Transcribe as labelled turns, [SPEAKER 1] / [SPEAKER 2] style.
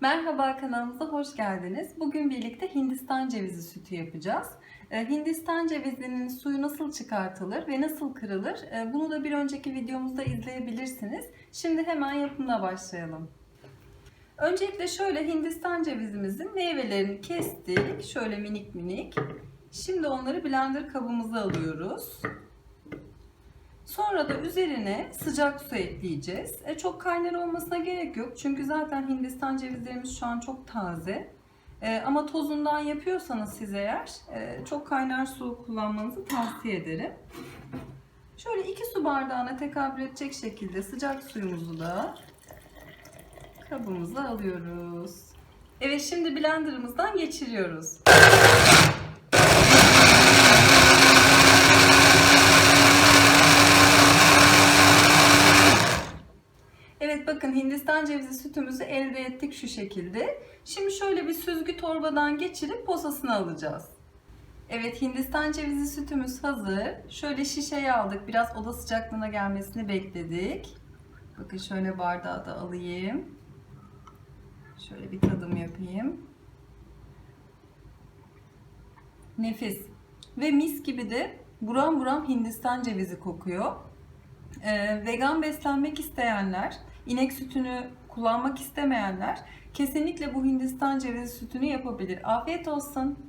[SPEAKER 1] Merhaba kanalımıza hoş geldiniz. Bugün birlikte Hindistan cevizi sütü yapacağız. Ee, Hindistan cevizinin suyu nasıl çıkartılır ve nasıl kırılır? Ee, Bunu da bir önceki videomuzda izleyebilirsiniz. Şimdi hemen yapımına başlayalım. Öncelikle şöyle Hindistan cevizimizin meyvelerini kestik. Şöyle minik minik. Şimdi onları blender kabımıza alıyoruz. Sonra da üzerine sıcak su ekleyeceğiz. E, çok kaynar olmasına gerek yok. Çünkü zaten Hindistan cevizlerimiz şu an çok taze. E, ama tozundan yapıyorsanız siz eğer e, çok kaynar su kullanmanızı tavsiye ederim. Şöyle 2 su bardağına tekabül edecek şekilde sıcak suyumuzu da kabımıza alıyoruz. Evet şimdi blenderımızdan geçiriyoruz. Evet bakın Hindistan cevizi sütümüzü elde ettik şu şekilde. Şimdi şöyle bir süzgü torbadan geçirip posasını alacağız. Evet Hindistan cevizi sütümüz hazır. Şöyle şişeye aldık. Biraz oda sıcaklığına gelmesini bekledik. Bakın şöyle bardağı da alayım. Şöyle bir tadım yapayım. Nefis. Ve mis gibi de buram buram Hindistan cevizi kokuyor. Ee, vegan beslenmek isteyenler, inek sütünü kullanmak istemeyenler kesinlikle bu Hindistan cevizi sütünü yapabilir. Afiyet olsun.